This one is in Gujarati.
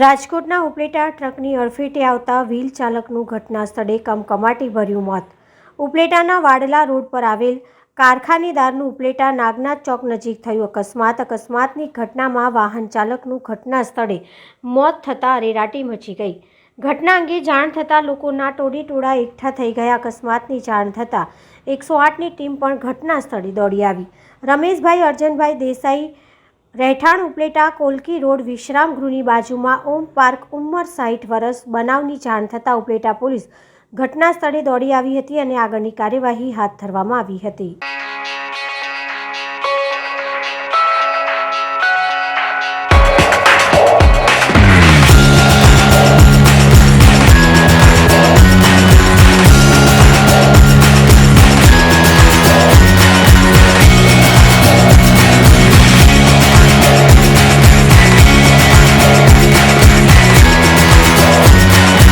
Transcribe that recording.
રાજકોટના ઉપલેટા ટ્રકની અડફેટે આવતા વ્હીલ ચાલકનું ઘટના સ્થળે કમકમાટી ભર્યું મોત. ઉપલેટાના વાડલા રોડ પર આવેલ કારખાનેદારનું ઉપલેટા નાગનાથ ચોક નજીક થયું. અકસ્માત, અકસ્માતની ઘટનામાં વાહન ચાલકનું ઘટના સ્થળે મોત થતાં અરેરાટી મચી ગઈ. ઘટના અંગે જાણ થતાં લોકોના ટોળી ટોળા એકઠા થઈ ગયા. અકસ્માતની જાણ થતાં એકસો આઠની ટીમ પણ ઘટના સ્થળે દોડી આવી. રમેશભાઈ, અર્જનભાઈ દેસાઈ રહેઠાણ ઉપલેટા કોલકી રોડ વિશ્રામ ગૃહની બાજુમાં ઓમ પાર્ક ઉંમર સાઠ વર્ષ બનાવની જાણ થતાં ઉપલેટા પોલીસ ઘટના સ્થળે દોડી આવી હતી અને આગળની કાર્યવાહી હાથ ધરવામાં આવી હતી.